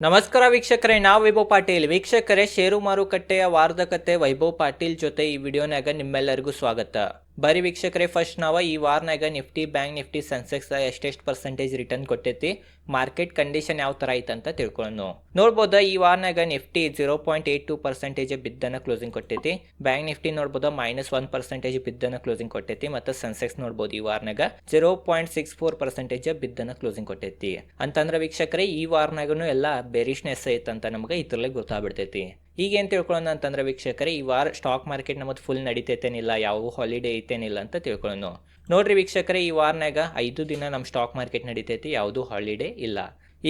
ನಮಸ್ಕಾರ ವೀಕ್ಷಕರೇ, ನಾವು ವೈಭವ್ ಪಾಟೀಲ್. ವೀಕ್ಷಕರೇ ಷೇರು ಮಾರುಕಟ್ಟೆಯ ವಾರದ ಕತೆ ವೈಭವ್ ಪಾಟೀಲ್ ಜೊತೆ ಈ ವಿಡಿಯೋನಾಗ ನಿಮ್ಮೆಲ್ಲರಿಗೂ ಸ್ವಾಗತ. ಬರೀ ವೀಕ್ಷಕರೇ ಫಸ್ಟ್ ನಾವು ಈ ವಾರನಾಗ ನಿಫ್ಟಿ, ಬ್ಯಾಂಕ್ ನಿಫ್ಟಿ, ಸೆನ್ಸೆಕ್ಸ್ ಎಷ್ಟೆಷ್ಟು ಪರ್ಸೆಂಟೇಜ್ ರಿಟರ್ನ್ ಕೊಟ್ಟೈತಿ ಮಾರ್ಕೆಟ್ ಕಂಡೀಷನ್ ಯಾವ ಥರ ಐತೆ ಅಂತ ತಿಳ್ಕೊಳ್ಳೋಣ ನೋಡ್ಬೋದು, ಈ ವಾರನಾಗ Nifty zero point eight two percentage ಬಿದ್ದನ closing ಕೊಟ್ಟೈತಿ ಬ್ಯಾಂಕ್ ನಿಫ್ಟಿ ನೋಡ್ಬೋದು ಮೈನಸ್ ಒನ್ ಪರ್ಸೆಂಟೇಜ್ ಬಿದ್ದನ ಕ್ಲೋಸಿಂಗ್ ಕೊಟ್ಟೈತಿ ಮತ್ತು ಸೆನ್ಸೆಕ್ಸ್ ನೋಡ್ಬೋದು ಈ ವಾರನಾಗ zero point six four percentage ಬಿದ್ದನ closing ಕೊಟ್ಟೈತಿ ಅಂತಂದ್ರೆ ವೀಕ್ಷಕರೇ, ಈ ವಾರನಾಗೂ ಎಲ್ಲ ಬೇರಿಶ್ನೆಸ್ ಐತಂತ ನಮಗೆ ಇದ್ರಲ್ಲೇ ಗೊತ್ತಾಗ್ಬಿಡ್ತೈತಿ. ಈಗ ಏನು ತಿಳ್ಕೊಳ್ಳೋಣ ಅಂತಂದ್ರೆ ವೀಕ್ಷಕರೇ, ಈ ವಾರ ಸ್ಟಾಕ್ ಮಾರ್ಕೆಟ್ ನಮ್ಮದು ಫುಲ್ ನಡೀತೈತೇನಿಲ್ಲ, ಯಾವ ಹಾಲಿಡೇ ಐತೇನಿಲ್ಲ ಅಂತ ತಿಳ್ಕೊಳ್ಳೋಣ. ನೋಡ್ರಿ ವೀಕ್ಷಕರೇ, ಈ ವಾರನಾಗ ಐದು ದಿನ ನಮ್ಮ ಸ್ಟಾಕ್ ಮಾರ್ಕೆಟ್ ನಡೀತೈತಿ, ಯಾವುದೂ ಹಾಲಿಡೇ ಇಲ್ಲ.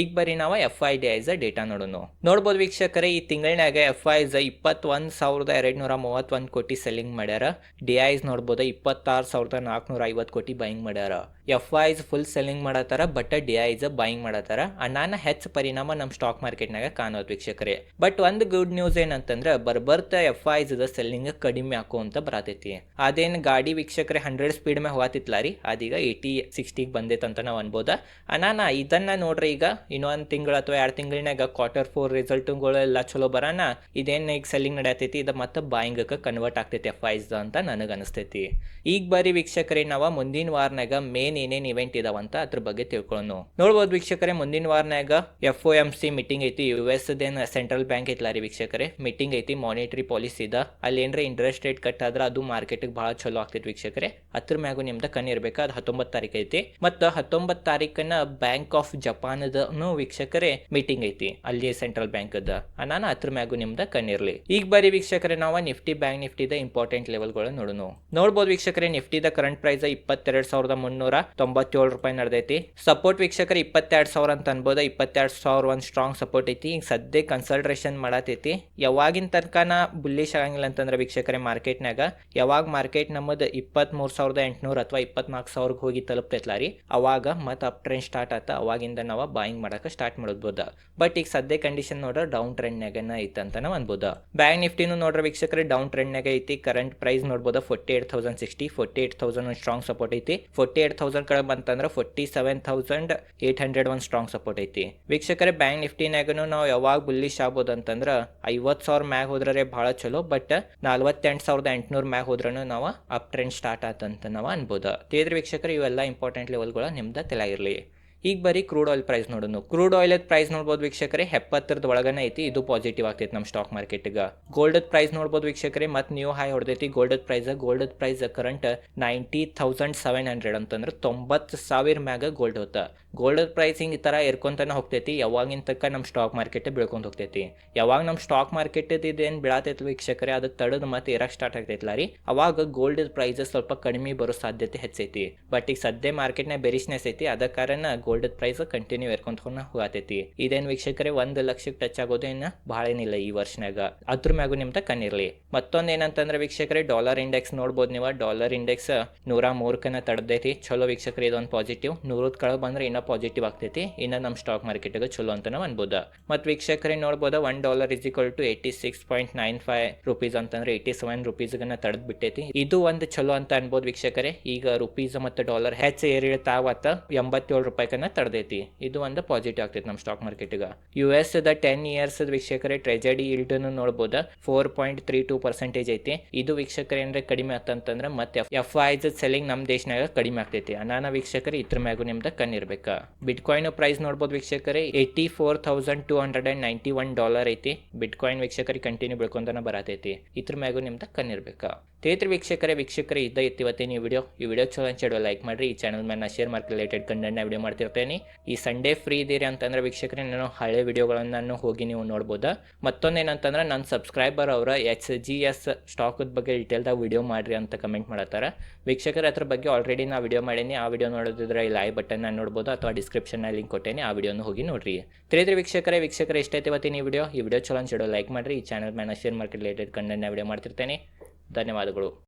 ಈಗ ಬರೀ ನಾವು F I D Is data ನೋಡೋಣ. ನೋಡ್ಬೋದು ವೀಕ್ಷಕರೇ, ಈ ತಿಂಗಳಿನಾಗ ಎಫ್ ಐಸ್ ಇಪ್ಪತ್ತೊಂದು ಸಾವಿರದ ಎರಡು ನೂರ ಮೂವತ್ತೊಂದು ಕೋಟಿ ಸೆಲ್ಲಿಂಗ್ ಮಾಡ್ಯಾರ ಡಿ ಐಸ್ ನೋಡ್ಬೋದು ಇಪ್ಪತ್ತಾರು ಸಾವಿರದ ನಾಲ್ಕುನೂರ ಐವತ್ತು ಕೋಟಿ ಬೈಂಗ್ ಮಾಡ್ಯಾರ ಎಫ್ ಐಸ್ ಫುಲ್ ಸೆಲ್ಲಿಂಗ್ ಮಾಡತ್ತಾರ ಬಟ್ ಡಿ ಐಸ್ ಬೈಯಿಂಗ್ ಮಾಡತ್ತಾರ. ಅಣ್ಣಾನ ಹೆಚ್ಚು ಪರಿಣಾಮ ನಮ್ಮ ಸ್ಟಾಕ್ ಮಾರ್ಕೆಟ್ನಾಗ ಕಾಣೋದು ವೀಕ್ಷಕರೇ. ಬಟ್ ಒಂದು ಗುಡ್ ನ್ಯೂಸ್ ಏನಂತಂದ್ರೆ, ಬರ್ಬರ್ತ ಎಫ್ ಐಸ್ ಸೆಲ್ಲಿಂಗ್ ಕಡಿಮೆ ಹಾಕೋ ಅಂತ ಬರತೈತಿ. ಅದೇನು ಗಾಡಿ ವೀಕ್ಷಕರೇ ಹಂಡ್ರೆಡ್ ಸ್ಪೀಡ್ ಮೇಲೆ ಹೋಗತ್ತಿತ್ಲ ರೀ? ಅದೀಗ ಏಯ್ಟಿ ಸಿಕ್ಸ್ಟಿಗೆ ಬಂದೈತೆ ಅಂತ ನಾವು ಅನ್ಬೋದ. ಅನಾನ ಇದನ್ನ ನೋಡ್ರಿ ಈಗ. ಇನ್ನೊಂದು ತಿಂಗಳು ಅಥವಾ ಎರಡು ತಿಂಗಳಿನಾಗ ಕ್ವಾರ್ಟರ್ ಫೋರ್ ರಿಸಲ್ಟ್ಗಳು ಎಲ್ಲ ಚಲೋ ಬರೋಣ ಇದೇನು ಈಗ ಸೆಲ್ಲಿಂಗ್ ನಡೆಯತೈತಿ, ಇದು ಮತ್ತೆ ಬಾಯಿಂಗಕ್ಕೆ ಕನ್ವರ್ಟ್ ಆಗ್ತೈತಿ ಎಫ್ ಐಸ್ ಅಂತ ನನಗೆ ಅನಿಸ್ತೈತಿ. ಈಗ ಬರೀ ವೀಕ್ಷಕರೇ, ನಾವು ಮುಂದಿನ ವಾರನಾಗ ಮೇನ್ ಏನೇನು ಇವೆಂಟ್ ಇದಾವಂತ ಅದ್ರ ಬಗ್ಗೆ ತಿಳ್ಕೊಳ್ಳೋಣ ನೋಡ್ಬೋದು ವೀಕ್ಷಕರೇ, ಮುಂದಿನ ವಾರನಾಗ F O M C meeting ಐತಿ. U S then central bank ಐತ್ಲ ರೀ ವೀಕ್ಷಕರೇ. ಮೀಟಿಂಗ್ ಐತಿ ಮಾನಿಟರಿ ಪಾಲಿಸಿ ಇದ. ಅಲ್ಲಿ ಏನ್ರ ಇಂಟ್ರೆಸ್ಟ್ ರೇಟ್ ಕಟ್ ಆದ್ರೆ ಅದು ಮಾರ್ಕೆಟ್ಗೆ ಭಾಳ ಚಲೋ ಆಗ್ತೈತಿ ವೀಕ್ಷಕರೇ. ಅದ್ರ ಮ್ಯಾಗು ನಿಮ್ದು ಕಣ್ಣು ಇರ್ಬೇಕು? ಅದು ಹತ್ತೊಂಬತ್ತು ತಾರೀಕು ಐತಿ. ಮತ್ತು ಹತ್ತೊಂಬತ್ತು ತಾರೀಕನ್ನ ಬ್ಯಾಂಕ್ ಆಫ್ ಜಪಾನದನು ವೀಕ್ಷಕರೇ ಮೀಟಿಂಗ್ ಐತಿ, ಅಲ್ಲಿ ಸೆಂಟ್ರಲ್ ಬ್ಯಾಂಕ್ ಅದ ನಾನು ಅದ್ರ ಮ್ಯಾಗು ನಿಮ್ದು ಕಣ್ಣಿರ್ಲಿ ಈಗ ಬರೀ ವೀಕ್ಷಕರೇ, ನಾವು ನಿಫ್ಟಿ ಬ್ಯಾಂಕ್ ನಿಫ್ಟಿದ ಇಂಪಾರ್ಟೆಂಟ್ ಲೆವೆಲ್ಗಳು ನೋಡೋಣ ನೋಡ್ಬೋದು ವೀಕ್ಷಕರೇ ನಿಫ್ಟಿದ ಕರೆಂಟ್ ಪ್ರೈಸ್ ಇಪ್ಪತ್ತೆರಡು ಸಾವಿರದ ಮುನ್ನೂರ ತೊಂಬತ್ತೇಳು ರೂಪಾಯಿ ನಡೆದೈತಿ. ಸಪೋರ್ಟ್ ವೀಕ್ಷಕರ ಇಪ್ಪತ್ತೆರಡು ಸಾವಿರ ಅಂತ ಅನ್ಬೋದು. ಇಪ್ಪತ್ತೆರಡು ಸಾವಿರ ಒಂದು ಸ್ಟ್ರಾಂಗ್ ಸಪೋರ್ಟ್ ಐತಿ. ಈಗ ಸದ್ಯ ಕನ್ಸಲ್ಟ್ರೇಷನ್ ಮಾಡತೈತಿ. ಯಾವಾಗಿನ ತನಕನ ಬುಲ್ಲಿಶ್ ಆಗಂಗಿಲ್ಲ ಅಂತಂದ್ರೆ ವೀಕ್ಷಕರೇ ಮಾರ್ಕೆಟ್ನಾಗ ಯಾವಾಗ ಮಾರ್ಕೆಟ್ ನಮ್ಮದು ಇಪ್ಪತ್ತ್ಮೂರು ಸಾವಿರದ ಎಂಟುನೂರು ಅಥವಾ ಇಪ್ಪತ್ನಾಲ್ಕು ಸಾವಿರಕ್ಕೆ ಹೋಗಿ ತಲುಪ್ತೈತ್ಲ ರೀ, ಅವಾಗ ಮತ್ತೆ ಅಪ್ ಟ್ರೆಂಡ್ ಸ್ಟಾರ್ಟ್ ಆತ, ಅವಾಗಿಂದ ನಾವು ಬಾಯಿಂಗ್ ಮಾಡಕ್ಕೆ ಸ್ಟಾರ್ಟ್ ಮಾಡ್ಬೋದು ಬಟ್ ಈಗ ಸದ್ಯ ಕಂಡೀಷನ್ ನೋಡ್ರೆ ಡೌನ್ ಟ್ರೆಂಡ್ನಾಗನ ಐತೆ ಅಂತ ಅನ್ಬೋದು. ಬ್ಯಾಂಕ್ ನಿಫ್ಟಿನೂ ನೋಡ್ರೆ ವೀಕ್ಷಕರ ಡೌನ್ ಟ್ರೆಂಡ್ನಾಗ ಐತಿ. ಕರೆಂಟ್ ಪ್ರೈಸ್ ನೋಡ್ಬೋದು. Forty eight thousand sixty forty eight thousand ಒಂದು ಸ್ಟ್ರಾಂಗ್ ಸಪೋರ್ಟ್ ಐತಿ. ಫೋರ್ಟಿ ಏಟ್ ತೌಸಂಡ್ ಕಡೆ ಬಂತಂದ್ರೆ forty seven thousand eight hundred ಒಂದು ಸ್ಟ್ರಾಂಗ್ ಸಪೋರ್ಟ್ ಐತಿ. ವೀಕ್ಷಕರ ಬ್ಯಾಂಕ್ ನಿಫ್ಟಿನಾಗೂ ನಾವು ಯಾವಾಗ ಬುಲ್ಲಿಶ್ ಆಗ್ಬೋದು ಅಂತಂದ್ರೆ ಐವತ್ತು ಸಾವಿರ ಮ್ಯಾಗ ಹೋದ್ರೆ ಭಾಳ ಚಲೋ ಬಟ್ ನಲ್ವತ್ತೆಂಟು ಸಾವಿರದ ಎಂಟುನೂರು ಮ್ಯಾಗ ಹೋದ್ರೂ ನಾವು ಅಪ್ ಟ್ರೆಂಡ್ ಸ್ಟಾರ್ಟ್ ಆತಂತ ನಾವು ಅನ್ಬೋದು. ತೀರ್ ವೀಕ್ಷಕರು, ಇವೆಲ್ಲ ಇಂಪಾರ್ಟೆಂಟ್ ಲೆವೆಲ್ಗಳು ನಿಮ್ದು ತಲೆಯಾಗಿರಲಿ ಈಗ ಬರೀ ಕ್ರೂಡ್ ಆಯಿಲ್ ಪ್ರೈಸ್ ನೋಡೋಣ ಕ್ರೂಡ್ ಆಯಿಲ್ ಪ್ರೈಸ್ ನೋಡ್ಬೋದು ವೀಕ್ಷಕರೇ, ಎಪ್ಪತ್ತರದ ಒಳಗನೆ ಐತಿ, ಇದು ಪಾಸಿಟಿವ್ ಆಗ್ತೈತಿ ನಮ್ಮ ಸ್ಟಾಕ್ ಮಾರ್ಕೆಟ್ಗೆ ಗೋಲ್ಡ್ ಪ್ರೈಸ್ ನೋಡ್ಬೋದು ವೀಕ್ಷಕರೇ, ಮತ್ತೆ new high ಹೊಡೆದೈತಿ. Gold price gold price current ninety thousand seven hundred ಅಂತಂದ್ರೆ ತೊಂಬತ್ತು ಸಾವಿರ ಮ್ಯಾಗ ಗೋಲ್ಡ್ ಹೋತ. ಗೋಲ್ಡ್ ಪ್ರೈಸಿಂಗ್ ಈ ಥರ ಏರ್ಕೊಂತಾನೆ ಹೋಗ್ತೈತಿ. ಯಾವಾಗಿನ ತಕ್ಕ ನಮ್ಮ ಸ್ಟಾಕ್ ಮಾರ್ಕೆಟ್ ಬೆಳ್ಕೊಂಡು ಹೋಗ್ತೈತಿ. ಯಾವಾಗ ನಮ್ಮ ಸ್ಟಾಕ್ ಮಾರ್ಕೆಟ್ ಇದೇನು ಬೀಳತೈತಿ ವೀಕ್ಷಕರೇ ಅದು ತಡದು ಮತ್ತೆ ಇರಕ್ಕೆ ಸ್ಟಾರ್ಟ್ ಆಗ್ತೈತಿಲ್ಲ ರೀ? ಅವಾಗ ಗೋಲ್ಡ್ ಪ್ರೈಸಸ್ ಸ್ವಲ್ಪ ಕಡಿಮೆ ಬರೋ ಸಾಧ್ಯತೆ ಹೆಚ್ಚೈತಿ. ಬಟ್ ಈಗ ಸದ್ಯ ಮಾರ್ಕೆಟ್ನಾಗ ಬೆರಿಸ್ನೆಸ್ ಐತಿ ಅದ ಕಾರಣ ಗೋಲ್ಡ್ ಪ್ರೈಸ್ ಕಂಟಿನ್ಯೂ ಎರ್ಕೊಂತ ಹೋಗತೈತಿ. ಇದೇನು ವೀಕ್ಷಕರೇ, ಒಂದು ಲಕ್ಷಕ್ಕೆ ಟಚ್ ಆಗೋದೇನ ಭಾಳ ಏನಿಲ್ಲ ಈ ವರ್ಷನಾಗ ಅದ್ರ ಮ್ಯಾಗು ನಿಮ್ದ ಕಣ್ಣಿರ್ಲಿ ಮತ್ತೊಂದು ಏನಂತಂದ್ರೆ ವೀಕ್ಷಕರೇ ಡಾಲರ್ ಇಂಡೆಕ್ಸ್ ನೋಡ್ಬೋದು ನೀವು. ಡಾಲರ್ ಇಂಡೆಕ್ಸ್ ನೂರ ಮೂರಕ್ಕನ ತಡೆದೈತಿ. ಚಲೋ ವೀಕ್ಷಕರೇ, ಇದೊಂದು ಪಾಸಿಟಿವ್ ನೂರದ್ ಕೆಳಗೆ ಬಂದ್ರೆ ಇನ್ನೂ ಪಾಸಿಟಿವ್ ಆಗ್ತೈತಿ, ಇನ್ನು ನಮ್ಮ ಸ್ಟಾಕ್ ಮಾರ್ಕೆಟ್ಗೆ ಚಲೋ ಅಂತ ನಾವು ಅನ್ಬೋದು. ಮತ್ತು ವೀಕ್ಷಕರೇ ನೋಡ್ಬೋದು one dollar is equal to eighty six point nine five rupees ಅಂತಂದ್ರೆ ಏಯ್ಟಿ ಸೆವೆನ್ ರುಪೀಸ್ಗನ್ನ ತಡೆದು ಬಿಟ್ಟೈತಿ ಇದು ಒಂದು ಚಲೋ ಅಂತ ಅನ್ಬೋದು ವೀಕ್ಷಕರೇ. ಈಗ ರುಪೀಸ್ ಮತ್ತು ಡಾಲರ್ ಹೆಚ್ಚು ಏರಿಳ್ತಾವತ್ತ ಎಂಬತ್ತೇಳು ರೂಪಾಯಿಕನ್ನ ತಡೆದೈತಿ. ಇದು ಒಂದು ಪಾಸಿಟಿವ್ ಆಗ್ತೈತಿ ನಮ್ಮ ಸ್ಟಾಕ್ ಮಾರ್ಕೆಟ್ಗೆ U S the ten years ವೀಕ್ಷಕರೇ ಟ್ರೆಜಡಿ ಇಲ್ಡನ್ನು ನೋಡ್ಬೋದು four point three two percentage ಐತಿ. ಇದು ವೀಕ್ಷಕರ ಏನಾರ ಕಡಿಮೆ ಆಗ್ತಂತಂದ್ರೆ ಮತ್ತೆ ಎಫ್ ಐ ಸೆಲ್ಲಿಂಗ್ ನಮ್ಮ ದೇಶನಾಗ ಕಡಿಮೆ ಆಗ್ತೈತಿ. ಅನಾನ ವೀಕ್ಷಕರು, ಇದ್ರ ಮ್ಯಾಗು ನಿಮ್ದು ಕಣ್ಣಿರ್ಬೇಕು. ಬಿಟ್ಕಾಯಿನ್ ಪ್ರೈಸ್ ನೋಡ್ಬೋದು ವೀಕ್ಷಕರೇ eighty four thousand two hundred and ninety one dollar ಐತಿ. ಬಿಟ್ಕಾಯಿನ್ ವೀಕ್ಷಕರಿ ಕಂಟಿನ್ಯೂ ಬೆಳ್ಕೊಂತಾನೆ ಬರತೈತಿ. ಇದ್ರ ಮ್ಯಾಗು ನಿಮ್ದು ಕಣ್ಣಿರ್ಬೇಕು. ತೇತ್ರ ವೀಕ್ಷಕರೇ, ವೀಕ್ಷಕರ, ಇದ್ದ ಇವತ್ತಿನ ಈ ವಿಡಿಯೋ ಈ ವಿಡಿಯೋ ಚಲೋ ಅನ್ಸಿಡೋ ಲೈಕ್ ಮಾಡ್ರಿ. ಈ ಚಾನಲ್ ಮೇಲೆ ಶೇರ್ ಮಾರ್ಕ್ ರಿಲೇಟೆಡ್ ಕಂಟೆಂಟ್ನ ವಿಡಿಯೋ ಮಾಡ್ತಿರ್ತೇನೆ. ಈ ಸಂಡೇ ಫ್ರೀ ಇದೀರಿ ಅಂತಂದ್ರೆ ವೀಕ್ಷಕರೇ, ನಾನು ಹಳೆ ವಿಡಿಯೋಗಳನ್ನು ನಾನು ಹೋಗಿ ನೀವು ನೋಡ್ಬೋದು. ಮತ್ತೊಂದೇನಂತಂದ್ರೆ ನನ್ನ ಸಬ್ಸ್ಕ್ರೈಬರ್ ಅವರ ಎಚ್ ಜಿ ಎಸ್ ಸ್ಟಾಕದ ಬಗ್ಗೆ ಡೀಟೇಲ್ದಾಗ ವಿಡಿಯೋ ಮಾಡ್ರಿ ಅಂತ ಕಮೆಂಟ್ ಮಾಡತ್ತಾರ. ವೀಕ್ಷಕರ, ಅದ್ರ ಬಗ್ಗೆ ಆಲ್ರೆಡಿ ನಾ ವಿಡಿಯೋ ಮಾಡೀನಿ. ಆ ವಿಡಿಯೋ ನೋಡೋದಿದ್ರೆ ಐ ಬಟನ್ ನಾನು ನೋಡ್ಬೋದು. ಅಥವಾ ಡಿಸ್ಕ್ರಿಪ್ಷನ್ನ ಲಿಂಕ್ ಕೊಟ್ಟೇನೆ, ಆ ವಿಡಿಯೋನ ಹೋಗಿ ನೋಡ್ರಿ. ತಿಳಿದ್ರಿ ವೀಕ್ಷಕರೇ ವೀಕ್ಷಕರೇ, ಇಷ್ಟ ಐತಿ ಇವತ್ತಿನ ಈ ವಿಡಿಯೋ ಈ ವಿಡಿಯೋ ಚಲೋ ಅನ್ಸಿಡೋ ಲೈಕ್ ಮಾಡಿರಿ. ಈ ಚಾನಲ್ ಮ್ಯಾನ ಶೇರ್ ಮಾರ್ಕೆಟ್ ರಿಲೇಟೆಡ್ ಕಂಟೆಂಟ್ನ ವಿಡಿಯೋ ಮಾಡ್ತಿರ್ತೇನೆ. ಧನ್ಯವಾದಗಳು.